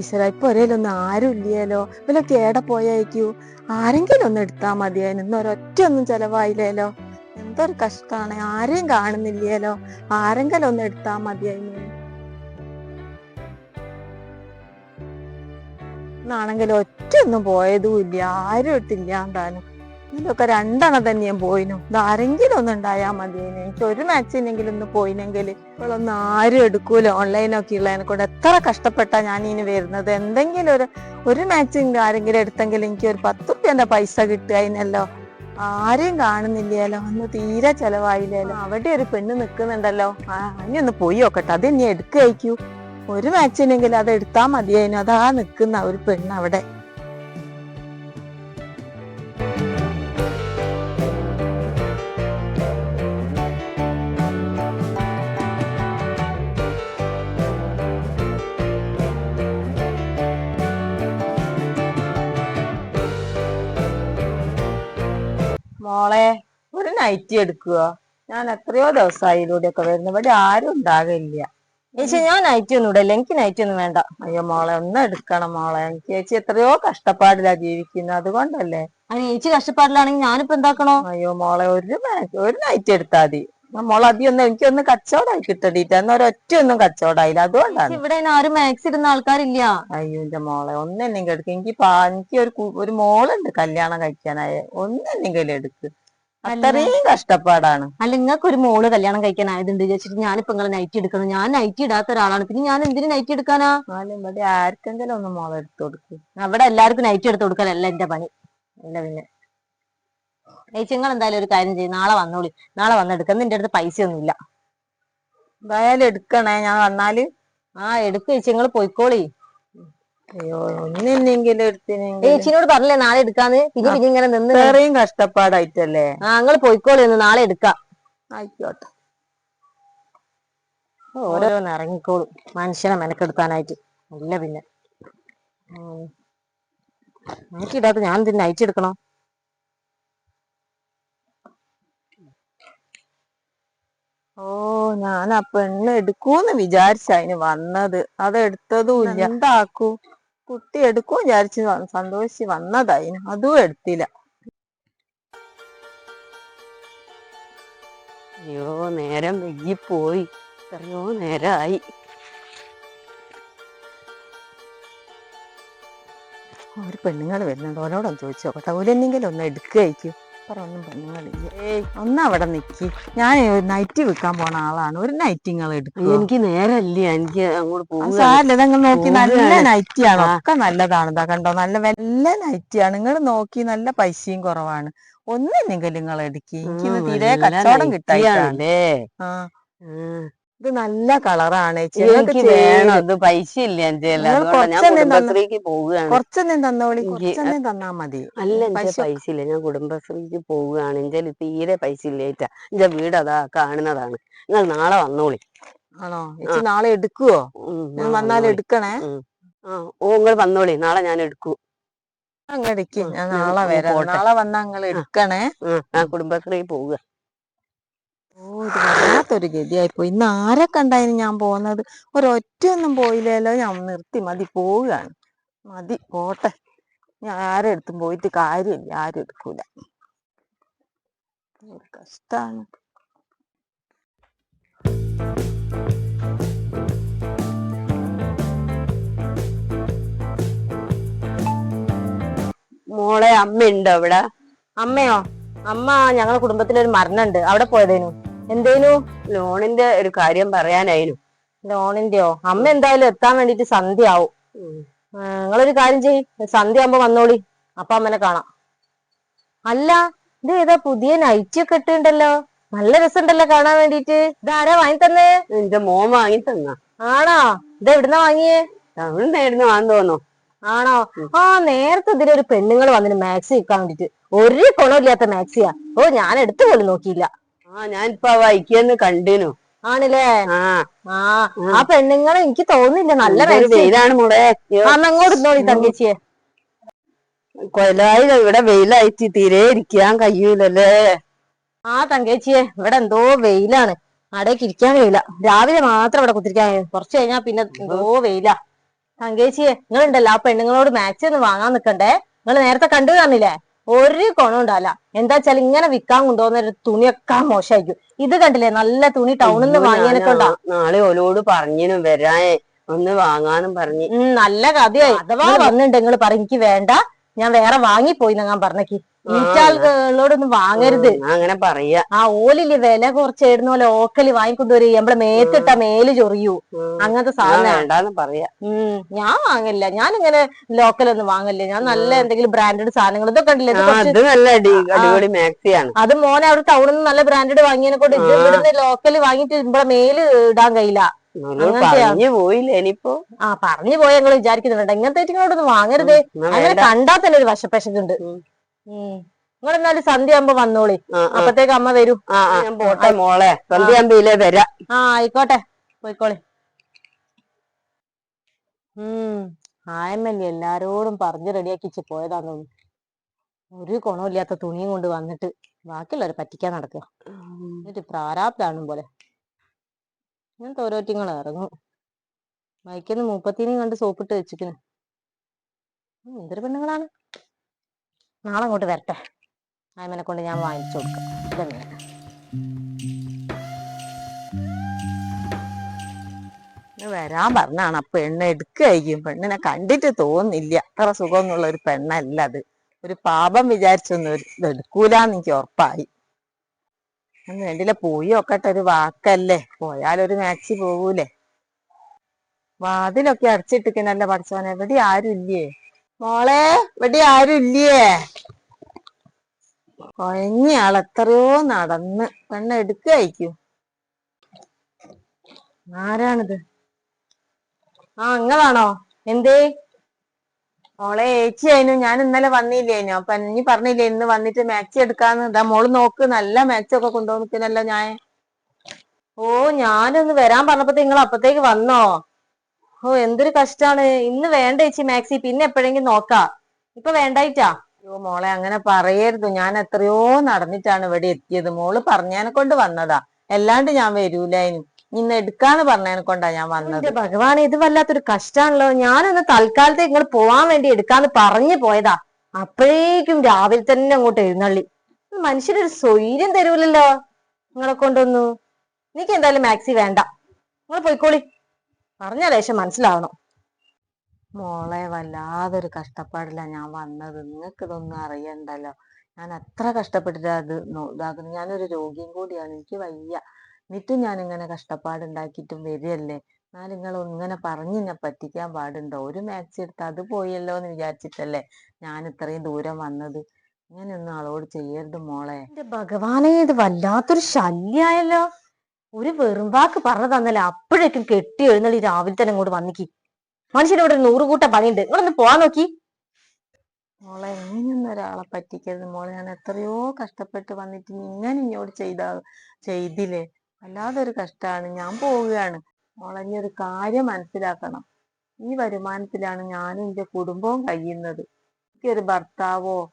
ഈശ്വര ഇപ്പൊ ഒരേലൊന്നും ആരും ഇല്ലയല്ലോ ഇവലൊക്കെ ഏടെ പോയേക്കൂ? ആരെങ്കിലും ഒന്ന് എടുത്താ മതിയായിരുന്നു ഇന്ന് ഒരൊറ്റ ഒന്നും ചെലവായില്ലല്ലോ എന്തൊരു കഷ്ടാണ്. ആരെയും കാണുന്നില്ലല്ലോ ആരെങ്കിലും ഒന്ന് എടുത്താ മതിയായിരുന്നു എന്നാണെങ്കിൽ ഒറ്റ ഒന്നും പോയതും ഇല്ല. ആരും ഇട്ടില്ല താനും ഇതിലൊക്കെ രണ്ടെണ്ണം തന്നെയും പോയിനു. ഇതാരെങ്കിലും ഒന്ന് ഉണ്ടായാൽ മതി എനിക്ക് ഒരു മാച്ചിനെങ്കിലും ഒന്ന് പോയിനെങ്കിൽ ഇപ്പോഴൊന്നും ആരും എടുക്കൂല. ഓൺലൈനൊക്കെ ഉള്ളതിനെ കൊണ്ട് എത്ര കഷ്ടപ്പെട്ടാ ഞാൻ ഇനി വരുന്നത്. എന്തെങ്കിലും ഒരു ഒരു മാച്ചിങ് ആരെങ്കിലും എടുത്തെങ്കിൽ എനിക്ക് ഒരു പത്ത് റുപ്യന്റെ പൈസ കിട്ടുക അതിനല്ലോ. ആരെയും കാണുന്നില്ലല്ലോ. ഒന്ന് തീരെ ചെലവായില്ലല്ലോ. അവിടെ ഒരു പെണ്ണ് നിൽക്കുന്നുണ്ടല്ലോ ആ ഇനി ഒന്ന് പോയി നോക്കട്ടെ. അത് ഇനി എടുക്കയക്കൂ ഒരു മാച്ചിനെങ്കിലും അത് എടുത്താൽ മതിയായിരുന്നു അതാ നിൽക്കുന്ന ഒരു പെണ്ണ് അവിടെ. ഒരു നൈറ്റി എടുക്കുക ഞാൻ എത്രയോ ദിവസമായി ഇതിലൂടെയൊക്കെ വരുന്നു. ഇവിടെ ആരും ഉണ്ടാകില്ല ചേച്ചി ഞാൻ നൈറ്റി ഒന്നും ഇടല്ല എനിക്ക് നൈറ്റി ഒന്നും വേണ്ട. അയ്യോ മോളെ ഒന്ന് എടുക്കണം മോളെ. എനിക്ക് ചേച്ചി എത്രയോ കഷ്ടപ്പാടിലാ ജീവിക്കുന്നത്. അതുകൊണ്ടല്ലേ. അതിന് ചേച്ചി കഷ്ടപ്പാടിലാണെങ്കിൽ ഞാനിപ്പോ എന്താക്കണോ? അയ്യോ മോളെ ഒരു ഒരു നൈറ്റ് എടുത്താ മതി. മോളെ അധികം എനിക്കൊന്ന് കച്ചവടമായി കിട്ടണ്ടിട്ട് എന്നാ ഒരൊറ്റ ഒന്നും കച്ചവടമായില്ല. അതുകൊണ്ടാണ്. ഇവിടെ ആരും മാക്സ് ഇടുന്ന ആൾക്കാരില്ല. അയ്യോ എന്റെ മോളെ ഒന്നെന്നെങ്കിലും എടുക്കും. എനിക്ക് എനിക്ക് ഒരു ഒരു മോളുണ്ട് കല്യാണം കഴിക്കാനായ. ഒന്നെന്നെങ്കിലും എടുക്ക്. അത്രയും കഷ്ടപ്പാടാണ്. അല്ല നിങ്ങൾക്ക് ഒരു മോൾ കല്യാണം കഴിക്കാൻ ആയതുണ്ട് വിചാരിച്ചിട്ട് ഞാനിപ്പോ നിങ്ങളെ നൈറ്റി എടുക്കണം. ഞാൻ നൈറ്റി ഇടാത്ത ഒരാളാണ്. പിന്നെ ഞാൻ എന്തിനു നൈറ്റി എടുക്കാനാ? ഇവിടെ ആർക്കെങ്കിലും ഒന്ന് മോളെ എടുത്തു കൊടുക്കും. അവിടെ എല്ലാവർക്കും നൈറ്റി എടുത്തു കൊടുക്കലല്ല എന്റെ പണി. അല്ല പിന്നെ. ചേച്ചി നിങ്ങൾ എന്തായാലും ഒരു കാര്യം ചെയ്യും. നാളെ വന്നോളി. നാളെ വന്നെടുക്കാം നിന്റെ അടുത്ത് പൈസ ഒന്നുമില്ല എന്തായാലും എടുക്കണേ. ഞാൻ വന്നാൽ ആ എടുക്കും ചേച്ചി. നിങ്ങൾ പോയിക്കോളി. അയ്യോ ഒന്നെന്നെങ്കിലും എടുത്തിനെങ്കിൽ ചേച്ചിനോട് പറഞ്ഞില്ലേ നാളെ എടുക്കാന്ന്? പിന്നെ പിന്നെ ഇങ്ങനെ നിന്ന് വേറെയും കഷ്ടപ്പാടായിട്ടല്ലേ? ആ നിങ്ങൾ പോയിക്കോളി നാളെ എടുക്കാം. ആയിക്കോട്ടെ. ഓരോന്ന് ഇറങ്ങിക്കോളും മനുഷ്യനെ മെനക്കെടുത്താനായിട്ട്. ഇല്ല പിന്നെ. എനിക്കിടാത്ത ഞാൻ തന്നെ അയച്ചെടുക്കണോ ഓ ഞാൻ ആ പെണ്ണ് എടുക്കൂന്ന് വിചാരിച്ച അതിന് വന്നത്. അത് എടുത്തതും ഇല്ല. എന്താക്കൂ കുട്ടി എടുക്കും വിചാരിച്ച് സന്തോഷി സന്തോഷിച്ച് വന്നതായിന് അതും എടുത്തില്ല. അയ്യോ നേരം വൈകിപ്പോയി. എത്രയോ നേരമായി ഒരു പെണ്ണുങ്ങൾ വരുന്നുണ്ട്. ഓരോടൊന്ന് ചോദിച്ചു നോക്കട്ടെ. ഓലെന്നെങ്കിലും ഒന്ന് എടുക്കുകയായിരിക്കും. പറ ഒന്നും പെണ്ണുങ്ങളില്ല ഒന്ന് അവിടെ നിക്കി. ഞാൻ നൈറ്റ് വിൽക്കാൻ പോണ ആളാണ്. ഒരു നൈറ്റ് നിങ്ങൾ എടുക്കും? എനിക്ക് നേരല്ല. എനിക്ക് അങ്ങോട്ട് പോകും സാരില്ല നിങ്ങൾ നോക്കി നല്ല പോവുകയാണ്. നൈറ്റി ആണ്. ഒക്കെ നല്ലതാണ്. ഇതാ കണ്ടോ? നല്ല വല്ല നൈറ്റി ആണ്. നിങ്ങൾ നോക്കി നല്ല പൈസയും കുറവാണ്. ഒന്നും നിങ്ങൾ എടുക്കി. എനിക്ക് തീരെ കച്ചവടം കിട്ടായിട്ടാണ്. ആ. ഇത് നല്ല കളറാണ്. എനിക്ക് വേണം. ഇത് പൈസ ഇല്ല എന്റെ. കുടുംബശ്രീക്ക് പോവുകയാണ്. കുറച്ചെന്നും തന്നോളി. കുറച്ചെന്നെ തന്നാ മതി. അല്ല എന്റെ പൈസ ഇല്ല ഞാൻ കുടുംബശ്രീക്ക് പോവുകയാണ്. എന്റെ തീരെ പൈസ ഇല്ലേറ്റാ എന്റെ വീട് അതാ കാണുന്നതാണ്. നിങ്ങൾ നാളെ വന്നോളി. ആണോ? ചേച്ചി നാളെ എടുക്കുവോ? വന്നാലും ഞാൻ വന്നാൽ എടുക്കണേ. ആ ഓ നിങ്ങൾ വന്നോളി. നാളെ ഞാൻ എടുക്കൂ. അങ്ങ് എടുക്കി. ഞാൻ നാളെ വരാം. നാളെ വന്നാ നിങ്ങൾ എടുക്കണേ. ആ, ഞാൻ കുടുംബശ്രീ പോവുക. ഓ വല്ലാത്തൊരു ഗതിയായിപ്പോയി. ഇന്ന് ആരെ കണ്ടായിരുന്നു ഞാൻ പോകുന്നത്? ഒരൊറ്റ ഒന്നും പോയില്ലല്ലോ ഞാൻ നിർത്തി. മതി പോവുകയാണ്. മതി പോട്ടെ. ഞാൻ ആരെടുത്തും എടുത്തും പോയിട്ട് കാര്യമില്ല. ആരും എടുക്കൂല. കഷ്ടാണ്. മോളെ അമ്മ ഉണ്ടോ അവിടെ? അമ്മയോ? അമ്മ ഞങ്ങളെ കുടുംബത്തിലൊരു മരണുണ്ട്. അവിടെ പോയതേനു? എന്തേനു? ലോണിന്റെ ഒരു കാര്യം പറയാനായിരുന്നു ലോണിന്റെയോ? അമ്മ എന്തായാലും എത്താൻ വേണ്ടിട്ട് സന്ധ്യ ആവും നിങ്ങളൊരു കാര്യം ചെയ് സന്ധ്യ ആവുമ്പോ വന്നോളി. അപ്പൊ അമ്മനെ കാണാം. അല്ല ഇത് ഏതാ പുതിയ നൈറ്റ് ഒക്കെ ഇട്ടുണ്ടല്ലോ നല്ല രസമുണ്ടല്ലോ കാണാൻ വേണ്ടിട്ട് ഇതാരാ വാങ്ങി തന്നേ? എന്റെ മോൻ വാങ്ങി തന്ന. ആണോ? ഇത് എവിടുന്ന വാങ്ങിയേ? തമിഴ്നായിരുന്നു വാങ്ങി തോന്നുന്നു. ആണോ? ആ നേരത്തെ ഇതിലൊരു പെണ്ണുങ്ങൾ വന്നിട്ട് മാക്സി വിൽക്കാൻ വേണ്ടിട്ട് ഒരു കുണമില്ലാത്ത മാക്സിയാ. ഓ ഞാൻ എടുത്തു പോലും നോക്കിയില്ല. ആ ഞാൻ ഇപ്പൊ വൈക്കിയെന്ന് കണ്ടിനു. ആണല്ലേ? ആ. ആ പെണ്ണുങ്ങളെ പെണ്ണുങ്ങൾ എനിക്ക് തോന്നുന്നില്ല. നല്ല വെയിലാണ് മോളെ. അങ്ങോട്ട് തങ്കച്ചിയെ. കൊലായി ഇവിടെ വെയിലായിട്ട് തീരെ ഇരിക്കാൻ കഴിയൂലല്ലേ. ആ തങ്കേച്ചിയെ ഇവിടെ എന്തോ വെയിലാണ്. അടേക്ക് ഇരിക്കാൻ കഴിയില്ല. രാവിലെ മാത്രം ഇവിടെ കുത്തിരിക്കാൻ കഴിയും. കുറച്ച് കഴിഞ്ഞാ പിന്നെ എന്തോ വെയിലാ. തങ്കേച്ചിയെ നിങ്ങളുണ്ടല്ലോ ആ പെണ്ണുങ്ങളോട് മാച്ച് ഒന്ന് വാങ്ങാൻ നിക്കണ്ടേ? നിങ്ങൾ നേരത്തെ കണ്ടു കാണില്ലേ ഒരു ഗുണം ഉണ്ടാവില്ല. എന്താ വെച്ചാൽ ഇങ്ങനെ വിൽക്കാൻ കൊണ്ടുപോകുന്ന ഒരു തുണിയൊക്കെ മോശമായിരിക്കും. ഇത് കണ്ടില്ലേ? നല്ല തുണി ടൗണിൽ നിന്ന് വാങ്ങിയാലൊക്കെ ഉണ്ടാവും നാളെ ഓലോട് പറഞ്ഞു വരാൻ ഒന്ന് വാങ്ങാനും പറഞ്ഞു. നല്ല കഥയായി. അഥവാ വന്നിട്ടുണ്ട് നിങ്ങൾ പറ എനിക്ക് വേണ്ട ഞാൻ വേറെ വാങ്ങിപ്പോയി ഞാൻ പറഞ്ഞേക്ക്. ഈറ്റാളുകളോടൊന്നും വാങ്ങരുത്. അങ്ങനെ പറയാ. ആ ഓലിൽ വില കുറച്ചായിരുന്നു പോലെ ഓക്കൽ വാങ്ങിക്കൊണ്ടുവരി നമ്മളെ മേത്തിട്ട മേൽ ചൊറിയൂ. അങ്ങനത്തെ സാധനം. പറയാ. ഉം ഞാൻ വാങ്ങില്ല. ഞാൻ ഇങ്ങനെ ലോക്കലൊന്നും വാങ്ങില്ല. ഞാൻ നല്ല എന്തെങ്കിലും ബ്രാൻഡഡ് സാധനങ്ങൾ ഇതൊക്കെ ഉണ്ടല്ലേ അത് മോനെ അവിടെ ടൗണിൽ നിന്ന് നല്ല ബ്രാൻഡഡ് വാങ്ങിയതിനെ കൊണ്ട് ഇത്. ഇവിടുന്ന് ലോക്കൽ വാങ്ങിയിട്ട് നമ്മളെ മേൽ ഇടാൻ കഴിയില്ല. പറഞ്ഞു പോയില്ല ഇനിയിപ്പോ? ആ പറഞ്ഞു പോയി ഞങ്ങൾ വിചാരിക്കുന്നുണ്ട്. ഇങ്ങനത്തെ ഇങ്ങോട്ടൊന്നും വാങ്ങരുത്. അങ്ങനെ കണ്ടാ തന്നെ ഒരു വശപ്പശക്കുണ്ട്. നിങ്ങളെന്നാലും ഉം. നിങ്ങൾ എന്നാലും സന്ധ്യ ആകുമ്പോ വന്നോളി. അപ്പത്തേക്ക് അമ്മ വരൂ. ഞാൻ പോട്ടെ. മോളെ. സന്ധ്യാമ്പിയിലെ വരാ. ആ ആയിക്കോട്ടെ. പോയിക്കോളി. ഉം. ആയമ്മല്ലേ എല്ലാരോടും പറഞ്ഞ് റെഡിയാക്കിച്ച് പോയതാന്ന് ഒരു ഗുണമില്ലാത്ത തുണിയും കൊണ്ട് വന്നിട്ട് ബാക്കിയുള്ളവരെ പറ്റിക്കാൻ നടക്കുക എന്നിട്ട് പ്രാരാബ്ദാണും പോലെ. ഇങ്ങനത്തെ തോരോറ്റിങ്ങളെ ഇറങ്ങും ബൈക്കിന്ന് മുപ്പത്തിനെയും കണ്ട് സോപ്പിട്ട് വെച്ചിക്കണ് ഉം, എന്തൊരു പെണ്ണുങ്ങളാണ്. നാളെ അങ്ങോട്ട് വരട്ടെ. ആയമനെ കൊണ്ട് ഞാൻ വാങ്ങിച്ചു കൊടുക്കാം. വരാൻ പറഞ്ഞാണ്. ആ പെണ്ണ് എടുക്കുകയും പെണ്ണിനെ കണ്ടിട്ട് തോന്നില്ല അത്ര സുഖമൊന്നുള്ള ഒരു പെണ്ണല്ല അത്. ഒരു പാപം വിചാരിച്ചൊന്നും ഒരു ഇത് എടുക്കൂലെന്ന് എനിക്ക് ഉറപ്പായി. വേണ്ടില്ല പോയി നോക്കട്ടെ ഒരു വാക്കല്ലേ? പോയാലൊരു മാക്സി പോവൂലേ? വാതിലൊക്കെ അടച്ചിട്ടിക്കണല്ല പഠിച്ചവനെ? എവിടെ ആരും ഇല്ലേ? മോളെ ഇവിടെ ആരും ഇല്ലേ? കൊഴഞ്ഞ ആളെത്രയോ നടന്ന്. പെണ്ണ എടുക്കായിരിക്കും ആരാണിത്? ആ ഇങ്ങളാണോ എന്തേ? മോളെ ഏച്ചി ആയിരുന്നു ഞാൻ ഇന്നലെ വന്നില്ലേനു അപ്പൊ നീ പറഞ്ഞില്ലേ ഇന്ന് വന്നിട്ട് മാച്ച് എടുക്കാന്ന്. ഇതാ മോൾ നോക്ക്. നല്ല മാച്ച് ഒക്കെ കൊണ്ടുവന്നിക്കണല്ലോ ഞാൻ. ഓ ഞാനൊന്ന് വരാൻ പറഞ്ഞപ്പോ നിങ്ങൾ അപ്പത്തേക്ക് വന്നോ? ഓ എന്തൊരു കഷ്ടാണ്. ഇന്ന് വേണ്ട ചേച്ചി മാക്സി. പിന്നെ എപ്പോഴെങ്കിലും നോക്കാ. ഇപ്പൊ വേണ്ടായിട്ടാ. അയ്യോ മോളെ അങ്ങനെ പറയരുത്. ഞാൻ എത്രയോ നടന്നിട്ടാണ് ഇവിടെ എത്തിയത്. മോൾ പറഞ്ഞതിനെ കൊണ്ട് വന്നതാ. അല്ലാണ്ട് ഞാൻ വരൂലായിരുന്നു ഇന്ന് എടുക്കാന്ന് പറഞ്ഞതിനെ കൊണ്ടാ ഞാൻ വന്നത്. ഭഗവാൻ ഇത് വല്ലാത്തൊരു കഷ്ടാണല്ലോ. ഞാനൊന്ന് തൽക്കാലത്തെ നിങ്ങൾ പോവാൻ വേണ്ടി എടുക്കാന്ന് പറഞ്ഞു പോയതാ. അപ്പോഴേക്കും രാവിലെ തന്നെ അങ്ങോട്ട് എഴുന്നള്ളി. മനുഷ്യനൊരു സ്വൈര്യം തരൂലല്ലോ നിങ്ങളെ കൊണ്ടൊന്നു. എനിക്ക് എന്തായാലും മാക്സി വേണ്ട. നിങ്ങൾ പോയിക്കോളി. പറഞ്ഞ ലേശം മനസ്സിലാവണം. മോളെ വല്ലാതൊരു കഷ്ടപ്പാടില്ല ഞാൻ വന്നത്. നിങ്ങൾക്ക് ഇതൊന്നും അറിയണ്ടല്ലോ. ഞാൻ എത്ര കഷ്ടപ്പെട്ടിട്ടാ അത് ഇതാക്കുന്നത്. ഞാനൊരു രോഗിയും കൂടിയാണ്. എനിക്ക് വയ്യ. എന്നിട്ടും ഞാൻ ഇങ്ങനെ കഷ്ടപ്പാടുണ്ടാക്കിയിട്ടും വരികയല്ലേ? എന്നാൽ നിങ്ങൾ ഇങ്ങനെ പറഞ്ഞ് എന്നെ പറ്റിക്കാൻ പാടുണ്ടോ? ഒരു മാക്സി എടുത്ത് അത് പോയല്ലോ എന്ന് വിചാരിച്ചിട്ടല്ലേ ഞാൻ ഇത്രയും ദൂരം വന്നത്? ഇങ്ങനെയൊന്നും ആളോട് ചെയ്യരുത് മോളെ. എന്റെ ഭഗവാനെ ഇത് വല്ലാത്തൊരു ശല്യായല്ലോ. ഒരു വെറും വാക്ക് പറഞ്ഞു തന്നല്ലേ അപ്പോഴേക്കും കെട്ടി എഴുന്നള്ളി രാവിലെ തന്നെ ഇങ്ങോട്ട് വന്നിക്കി മനുഷ്യന് ഇവിടെ ഒരു നൂറ് കൂട്ടം പണിയുണ്ട്. നിങ്ങളൊന്ന് പോവാൻ നോക്കി. മോളെ ഇങ്ങനെയൊന്നും ഒരാളെ പറ്റിക്കരുത് മോളെ. ഞാൻ എത്രയോ കഷ്ടപ്പെട്ട് വന്നിട്ട് ഇങ്ങനെ ഇങ്ങോട്ട് ചെയ്ത ചെയ്തില്ലേ? വല്ലാതൊരു കഷ്ടമാണ് ഞാൻ പോവുകയാണ്. മോളെ ഇനി ഒരു കാര്യം മനസ്സിലാക്കണം. ഈ വരുമാനത്തിലാണ് ഞാനും എന്റെ കുടുംബവും കഴിയുന്നത്. എനിക്കൊരു ഭർത്താവോ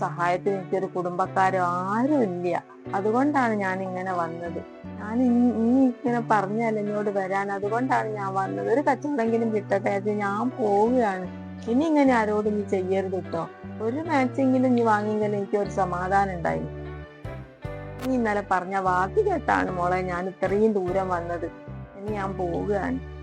സഹായത്തിന് എനിക്കൊരു കുടുംബക്കാരോ ആരും ഇല്ല. അതുകൊണ്ടാണ് ഞാൻ ഇങ്ങനെ വന്നത്. ഞാൻ ഇനി ഇങ്ങനെ പറഞ്ഞാൽ എന്നോട് വരാൻ അതുകൊണ്ടാണ് ഞാൻ വന്നത്. ഒരു കച്ചവടമെങ്കിലും കിട്ടട്ടെ അത് ഞാൻ പോവുകയാണ്. ഇനി ഇങ്ങനെ ആരോടും നീ ചെയ്യരുത് കേട്ടോ ഒരു മാച്ചെങ്കിലും നീ വാങ്ങിയെങ്കിൽ എനിക്ക് ഒരു സമാധാനം ഉണ്ടായി നീ ഇന്നലെ പറഞ്ഞ വാക്ക് കേട്ടാണ് മോളെ ഞാൻ ഇത്രയും ദൂരം വന്നത്. ഇനി ഞാൻ പോവുകയാണ്.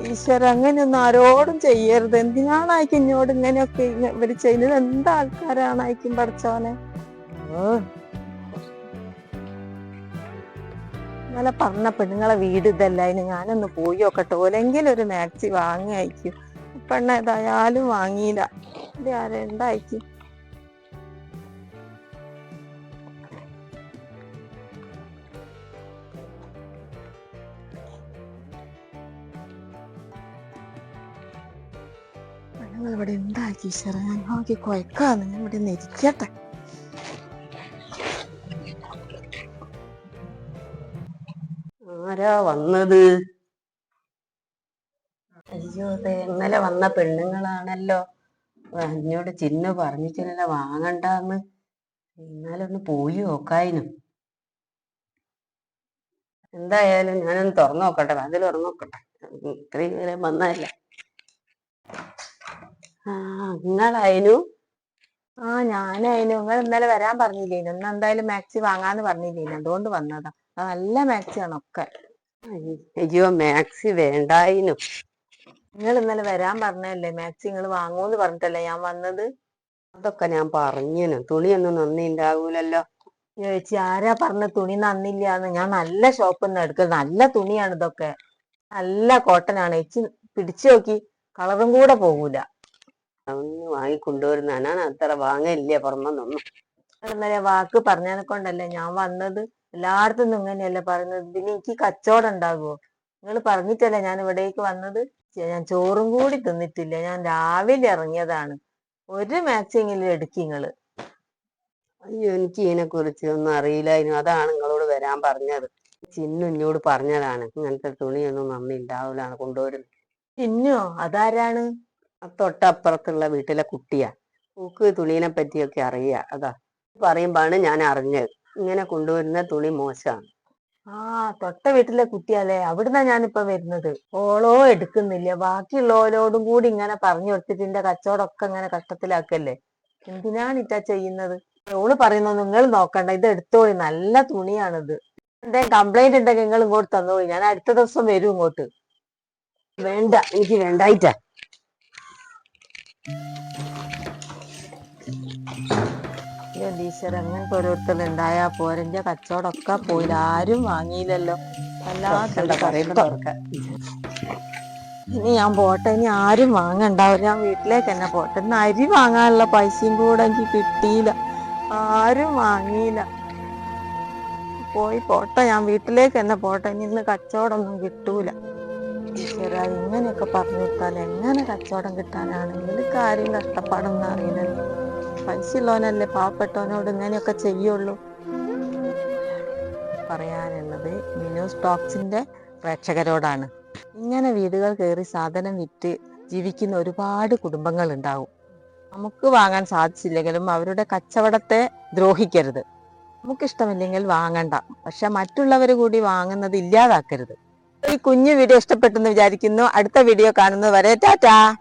ഈശ്വര അങ്ങനെയൊന്നും ആരോടും ചെയ്യരുത്. എന്തിനാണ് അയക്കും ഇങ്ങോട്ട് ഇങ്ങനെയൊക്കെ ഇങ്ങ- ഇവർ ചെയ്യുന്നത്? എന്താ ആൾക്കാരാണായിക്കും പഠിച്ചവനെ ഇന്നലെ പറഞ്ഞ പെണ്ണുങ്ങളെ വീട് ഇതല്ല. അതിന് ഞാനൊന്ന് പോയി നോക്കട്ടെ. ഓലെങ്കിലും ഒരു മാക്സി വാങ്ങിയയക്കും. പെണ്ണ ഏതായാലും വാങ്ങിയില്ല. ഇത് പെണ്ണുങ്ങൾ ഇവിടെ എന്താക്കി ഈശ്വര? ഞാൻ നോക്കി കൊയക്കാന്ന്. ഞാൻ ഇവിടെ ആരാ വന്നത് അയ്യോ ദേ ഇന്നലെ വന്ന പെണ്ണുങ്ങളാണല്ലോ. അഞ്ഞോട് ചിന്നു പറഞ്ഞു വാങ്ങണ്ടാന്ന്. എന്നാലൊന്ന് പോയി നോക്കായിനും. എന്തായാലും ഞാനൊന്ന് തുറന്നു നോക്കട്ടെ അതിൽ തുറന്നു നോക്കട്ടെ. ഇത്രയും നേരം വന്നതല്ല. ആ നിങ്ങളായനു? ആ ഞാനതിന് നിങ്ങൾ ഇന്നലെ വരാൻ പറഞ്ഞില്ലേനു. ഇന്ന് എന്തായാലും മാക്സി വാങ്ങാന്ന് പറഞ്ഞില്ലേനു. അതുകൊണ്ട് വന്നതാ. നല്ല മാക്സിയാണ് ഒക്കെ അയ്യോ മാക്സി വേണ്ടായിനു. നിങ്ങൾ ഇന്നലെ വരാൻ പറഞ്ഞല്ലേ മാക്സി നിങ്ങൾ വാങ്ങൂന്ന് പറഞ്ഞിട്ടല്ലേ ഞാൻ വന്നത്? അതൊക്കെ ഞാൻ പറഞ്ഞു തുണിയൊന്നും നന്ദി ഉണ്ടാവൂലല്ലോ ചേച്ചി ആരാ പറഞ്ഞ തുണി നന്നില്ലാന്ന്? ഞാൻ നല്ല ഷോപ്പിൽ നിന്ന് എടുക്കുന്നത് നല്ല തുണിയാണ് ഇതൊക്കെ. നല്ല കോട്ടൺ ആണ് ചേച്ചി പിടിച്ചു നോക്കി. കളറും കൂടെ പോകൂല. ഒന്നും വാങ്ങി കൊണ്ടുവരുന്ന ഞാൻ അത്ര വാങ്ങില്ല പുറമെന്നൊന്നും വാക്ക് പറഞ്ഞതിനെ കൊണ്ടല്ലേ ഞാൻ വന്നത്? എല്ലായിടത്തും ഇങ്ങനെയല്ലേ പറഞ്ഞത് ഇതിന് എനിക്ക് കച്ചവടം ഉണ്ടാകുമോ നിങ്ങൾ പറഞ്ഞിട്ടല്ലേ ഞാൻ ഇവിടേക്ക് വന്നത്? ഞാൻ ചോറും കൂടി തിന്നിട്ടില്ല. ഞാൻ രാവിലെ ഇറങ്ങിയതാണ്. ഒരു മാച്ചെങ്കിലും എടുക്കി നിങ്ങൾ അയ്യോ എനിക്ക് ഇതിനെ കുറിച്ച് ഒന്നും അറിയില്ലായിരുന്നു അതാണ് നിങ്ങളോട് വരാൻ പറഞ്ഞത്. ചിന്നു എന്നോട് പറഞ്ഞതാണ് ഇങ്ങനത്തെ തുണിയൊന്നും നന്ദി ഉണ്ടാവൂലാണ് കൊണ്ടുവരുന്നത് ചിന്നോ അതാരാണ്? ആ തൊട്ടപ്പുറത്തുള്ള വീട്ടിലെ കുട്ടിയാ. പൂക്ക് തുണീനെ പറ്റിയൊക്കെ അറിയാ. അതാ. പറയുമ്പോഴാണ് ഞാൻ അറിഞ്ഞത്. ഇങ്ങനെ കൊണ്ടുവരുന്ന തുണി മോശമാണ്. ആ തൊട്ട വീട്ടിലെ കുട്ടിയാലേ അവിടുന്നാ ഞാനിപ്പൊ വരുന്നത്. ഓളോ എടുക്കുന്നില്ല. ബാക്കിയുള്ളവരോടും കൂടി ഇങ്ങനെ പറഞ്ഞു കൊടുത്തിട്ട് എന്റെ കച്ചവടമൊക്കെ ഇങ്ങനെ കഷ്ടത്തിലാക്കല്ലേ? എന്തിനാണ് ഇറ്റാ ചെയ്യുന്നത്? ഓൾ പറയുന്നു നിങ്ങൾ നോക്കണ്ട. ഇത് എടുത്തോളി. നല്ല തുണിയാണിത്. എന്തെങ്കിലും കംപ്ലൈന്റ് ഉണ്ടെങ്കിൽ നിങ്ങൾ ഇങ്ങോട്ട് തന്നോളി ഞാൻ അടുത്ത ദിവസം വരും ഇങ്ങോട്ട്. വേണ്ട എനിക്ക് വേണ്ടായിട്ടാ ടീച്ചർ അങ്ങനത്തെ ഓരോരുത്തർ ഉണ്ടായാ പോരന്റെ കച്ചവടമൊക്കെ പോയില്ല. ആരും വാങ്ങിയില്ലല്ലോ. ഇനി ഞാൻ പോട്ടെ. ഇനി ആരും വാങ്ങണ്ടാവില്ല ഞാൻ വീട്ടിലേക്ക് തന്നെ പോട്ടെ. ഇന്ന് അരി വാങ്ങാനുള്ള പൈസയും കൂടെ എനിക്ക് കിട്ടിയില്ല. ആരും വാങ്ങിയില്ല. പോയി പോട്ടെ. ഞാൻ വീട്ടിലേക്ക് തന്നെ പോട്ടെ. ഇനി ഇന്ന് കച്ചവടമൊന്നും കിട്ടൂല. ഈശ്വരാ ഇങ്ങനെയൊക്കെ പറഞ്ഞു കൊടുത്താൽ എങ്ങനെ കച്ചവടം കിട്ടാനാണെങ്കിൽ കാര്യം കഷ്ടപ്പാടൊന്നും അറിയില്ലല്ലോ. ഉള്ളവനല്ലേ പാവപ്പെട്ടവനോട് ഇങ്ങനെയൊക്കെ ചെയ്യുള്ളൂ. പറയാനുള്ളത് മിനു ടോക്സിന്റെ പ്രേക്ഷകരോടാണ്. ഇങ്ങനെ വീടുകൾ കയറി സാധനം വിറ്റ് ജീവിക്കുന്ന ഒരുപാട് കുടുംബങ്ങൾ ഉണ്ടാവും നമുക്ക് വാങ്ങാൻ സാധിച്ചില്ലെങ്കിലും അവരുടെ കച്ചവടത്തെ ദ്രോഹിക്കരുത്. നമുക്കിഷ്ടമില്ലെങ്കിൽ വാങ്ങണ്ട. പക്ഷെ മറ്റുള്ളവർ കൂടി വാങ്ങുന്നത് ഇല്ലാതാക്കരുത്. ഈ കുഞ്ഞു വീഡിയോ ഇഷ്ടപ്പെട്ടെന്ന് വിചാരിക്കുന്നു. അടുത്ത വീഡിയോ കാണുന്നത് വരെ ടാറ്റാ.